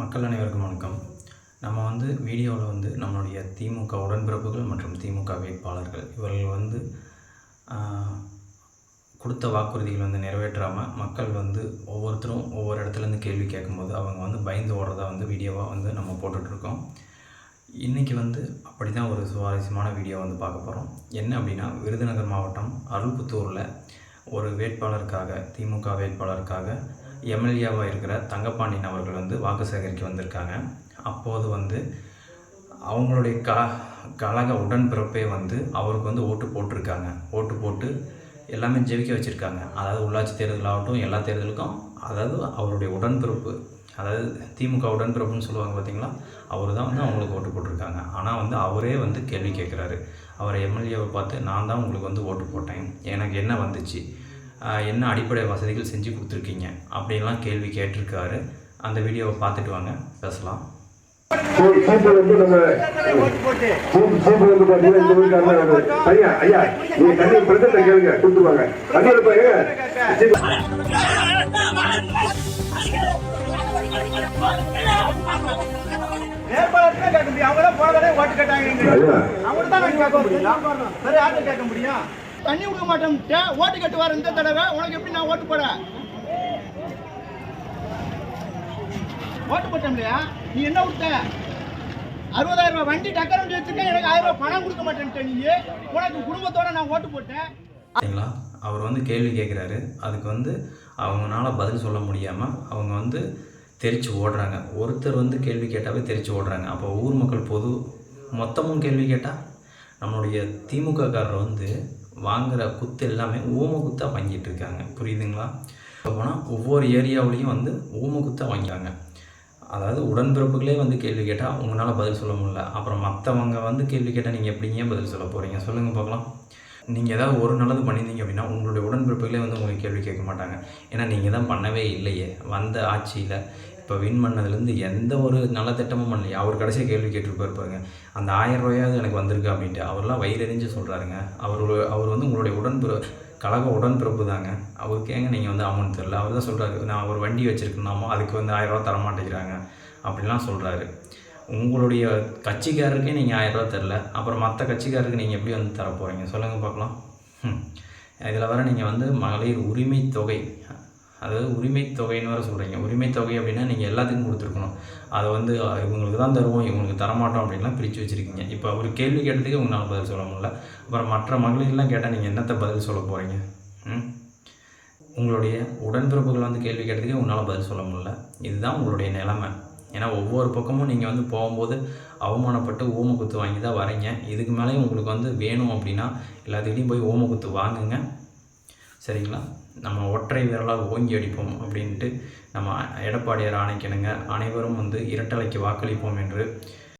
மக்கள் அனைவருக்கும் வணக்கம். நம்ம வந்து வீடியோவில் வந்து நம்மளுடைய திமுக உடன்பிறப்புகள் மற்றும் திமுக வேட்பாளர்கள். இவர்கள் வந்து கொடுத்த வாக்குறுதிகள் வந்து நிறைவேற்றாமல் மக்கள் வந்து ஒவ்வொருத்தரும் ஒவ்வொரு இடத்துலேருந்து கேள்வி கேட்கும்போது அவங்க வந்து பயந்து ஓடுறதா வந்து வீடியோவாக வந்து நம்ம போட்டுட்ருக்கோம். இன்றைக்கி வந்து அப்படி தான் ஒரு சுவாரஸ்யமான வீடியோ வந்து பார்க்க போகிறோம் என்ன அப்படின்னா விருதுநகர் மாவட்டம் அருள்புத்தூரில் ஒரு வேட்பாளருக்காக திமுக வேட்பாளருக்காக எம்எல்ஏவாக இருக்கிற தங்கப்பாண்டியன் அவர்கள் வந்து வாக்கு சேகரிக்க வந்திருக்காங்க. அப்போது வந்து அவங்களுடைய க கழக உடன்பிறப்பே வந்து அவருக்கு வந்து ஓட்டு போட்டிருக்காங்க. ஓட்டு போட்டு எல்லாமே ஜெயிக்க வச்சுருக்காங்க. அதாவது உள்ளாட்சி தேர்தலாகட்டும் எல்லா தேர்தலுக்கும் அதாவது அவருடைய உடன்பிறப்பு அதாவது திமுக உடன்பிறப்புன்னு சொல்லுவாங்க பார்த்தீங்களா அவர் தான் வந்து அவங்களுக்கு ஓட்டு போட்டிருக்காங்க. ஆனால் வந்து அவரே வந்து கேள்வி கேட்குறாரு அவரை எம்எல்ஏவை பார்த்து நான் தான் உங்களுக்கு வந்து ஓட்டு போட்டேன். எனக்கு என்ன வந்துச்சு? என்ன அடிப்படை வசதிகள் செஞ்சு கொடுத்துருக்கீங்க? அப்படின்லாம் கேள்வி கேட்டிருக்காரு. அந்த வீடியோவை பார்த்துட்டு வாங்க பேசலாம். சூ- சூப்பர் வந்து நம்ம சூ- சூப்பர் வந்து பாத்தீங்கன்னா இந்த வந்து, ஐயா ஐயா நீங்க பிரச்சனை கேளுங்க கொடுத்துருவாங்க அவங்க தான் போன தடவை ஓட்டு கேட்டாங்க அவங்க தான் நாங்க கேட்க முடியும். வேற யார்கிட்ட கேட்க முடியும்? தண்ணி விட மாட்டேன் ஓட்டு கட்டுவார் இந்த தடவை. உனக்கு எப்படி நான் ஓட்டு போட? ஓட்டு போட்டேன் இல்லையா? நீ என்ன கொடுத்த? அறுபதாயிரம் ரூபாய் வண்டி டக்கர் வண்டி வச்சிருக்கேன். எனக்கு ஆயிரம் ரூபாய் பணம் கொடுக்க மாட்டேன்ட்ட நீ. உனக்கு குடும்பத்தோட நான் ஓட்டு போட்டேன். சரிங்களா அவர் வந்து கேள்வி கேட்குறாரு. அதுக்கு வந்து அவங்களால பதில் சொல்ல முடியாமல் அவங்க வந்து தெரிச்சு ஓடுறாங்க. ஒருத்தர் வந்து கேள்வி கேட்டாவே தெரிச்சு ஓடுறாங்க. அப்போ ஊர் மக்கள் பொது மொத்தமும் கேள்வி கேட்டால் நம்மளுடைய திமுககாரர் வந்து வாங்குகிற குத்து எல்லாமே ஓம குத்தாக வாங்கிட்டு இருக்காங்க. புரியுதுங்களா? போனால் ஒவ்வொரு ஏரியாவுலேயும் வந்து ஓம குத்தாக வாங்கிட்டாங்க அதாவது உடன்பிறப்புகளே வந்து கேள்வி கேட்டால் உங்களால் பதில் சொல்ல முடியல. அப்புறம் மற்றவங்க வந்து கேள்வி கேட்டால் நீங்கள் எப்படிங்க பதில் சொல்ல போகிறீங்க சொல்லுங்கள் பார்க்கலாம் நீங்கள் ஏதாவது ஒரு நல்லது பண்ணியிருந்தீங்க அப்படின்னா உங்களுடைய உடன்பிறப்புகளே வந்து உங்களுக்கு கேள்வி கேட்க மாட்டாங்க. ஏன்னா நீங்கள் தான் பண்ணவே இல்லையே. வந்த ஆட்சியில் இப்போ வின் பண்ணதுலேருந்து எந்த ஒரு நல்ல திட்டமும் பண்ணலையே. அவர் கடைசியாக கேள்வி கேட்டுருப்பார் பாருங்க. அந்த ஆயிரம் ரூபாயாவது எனக்கு வந்திருக்கு அப்படின்ட்டு அவர்லாம் வயிறறிஞ்சு சொல்கிறாருங்க அவர் அவர் வந்து உங்களுடைய உடன்பிற கழக உடன்பிறப்பு தாங்க. அவருக்கு ஏங்க நீங்கள் வந்து அமௌண்ட் தெரில அவர் தான் சொல்கிறாரு நான் ஒரு வண்டி வச்சுருக்கேனாமோ அதுக்கு வந்து ஆயிரம் ரூபா தர மாட்டேங்கிறாங்க அப்படிலாம் சொல்கிறாரு உங்களுடைய கட்சிக்காரருக்கே நீங்கள் ஆயிரம் ரூபா தரல அப்புறம் மற்ற கட்சிக்காரருக்கு நீங்கள் எப்படி வந்து தர போகிறீங்க சொல்லுங்கள் பார்க்கலாம் இதில் வர நீங்கள் வந்து மகளிர் உரிமை தொகை. அதாவது உரிமைத்தொகைன்னு வேறு சொல்கிறீங்க உரிமைத்தொகை தொகை அப்படின்னா நீங்கள் எல்லாத்துக்கும் கொடுத்துருக்கணும். அதை வந்து இவங்களுக்கு தான் தருவோம் இவங்களுக்கு தரமாட்டோம் அப்படின்லாம் பிரித்து வச்சுருக்கீங்க. இப்போ ஒரு கேள்வி கேட்டதுக்கு உங்களால் பதில் சொல்ல முடியல. அப்புறம் மற்ற மகளிர்லாம் கேட்டால் நீங்கள் என்னத்தை பதில் சொல்ல போகிறீங்க ம்? உங்களுடைய உடன்பிறப்புகள் வந்து கேள்வி கேட்டதுக்கே உங்களால் பதில் சொல்ல முடியல. இதுதான் உங்களுடைய நிலைமை. ஏன்னா ஒவ்வொரு பக்கமும் நீங்கள் வந்து போகும்போது அவமானப்பட்டு ஊமக்குத்து வாங்கி தான் வரீங்க இதுக்கு மேலேயும் உங்களுக்கு வந்து வேணும் அப்படின்னா எல்லாத்துக்கிட்டையும் போய் ஊமக்குத்து வாங்குங்க. சரிங்களா? நம்ம ஒற்றை விரலால் ஓங்கி அடிப்போம் அப்படின்ட்டு நம்ம எடப்பாடியார் ஆணைக்கணுங்க. அனைவரும் வந்து இரட்டலைக்கு வாக்களிப்போம் என்று